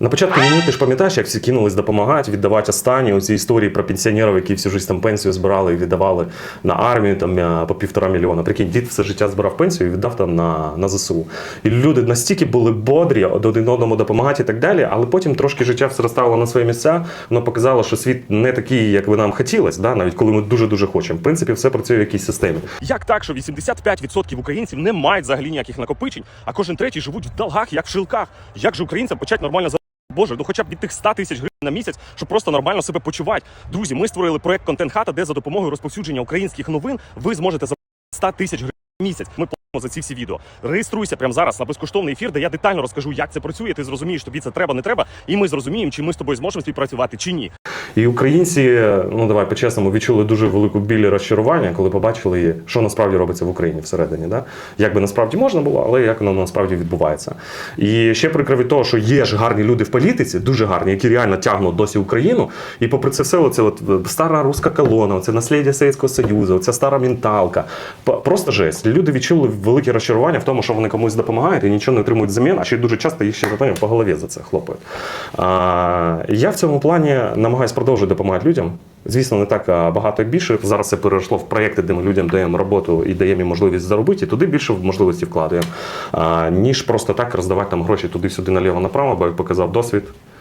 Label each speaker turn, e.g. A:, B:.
A: На початку війни ти ж пам'ятаєш, як всі кинулись допомагати, віддавати останні оці історії про пенсіонерів, які всю життя там пенсію збирали і віддавали на армію там е, по півтора мільйона. Прикинь, дід все життя збирав пенсію і віддав там на, на ЗСУ. І люди настільки були бодрі один одному допомагати і так далі, але потім трошки життя все розставило на свої місця. Воно показало, що світ не такий, як би нам хотілося, да? навіть коли ми дуже дуже хочемо. В принципі, все працює в якійсь системі.
B: Як так, що 85% українців не мають взагалі ніяких накопичень, а кожен третій живуть в долгах, як в шилках? Як же українцям почати нормально за Боже, ну хоча б від тих 100 тисяч гривень на місяць, щоб просто нормально себе почувати. Друзі, ми створили проект Контент Хата, де за допомогою розповсюдження українських новин ви зможете за 100 тисяч гривень на місяць. Ми платимо за ці всі відео. Реєструйся прямо зараз на безкоштовний ефір, де я детально розкажу, як це працює. Ти зрозумієш, тобі це треба, не треба, і ми зрозуміємо, чи ми з тобою зможемо співпрацювати, чи ні.
A: І українці, ну давай по-чесному, відчули дуже велику біль і розчарування, коли побачили, що насправді робиться в Україні всередині. Да? Як би насправді можна було, але як воно насправді відбувається. І ще прикро від того, що є ж гарні люди в політиці, дуже гарні, які реально тягнуть досі Україну. І попри це все, оце от стара руська колона, це наслідя Совєтського Союзу, ця стара менталка. Просто жесть. Люди відчули велике розчарування в тому, що вони комусь допомагають і нічого не отримують взамін, а ще дуже часто їх ще по голові за це хлопають. Я в цьому плані намагаюся допомагати людям. Звісно, не так багато як більше. Зараз це перейшло в проєкти, де ми людям даємо роботу і даємо їм можливість заробити, і туди більше можливості вкладаємо, ніж просто так роздавати там гроші туди-сюди наліво направо, бо як показав досвід.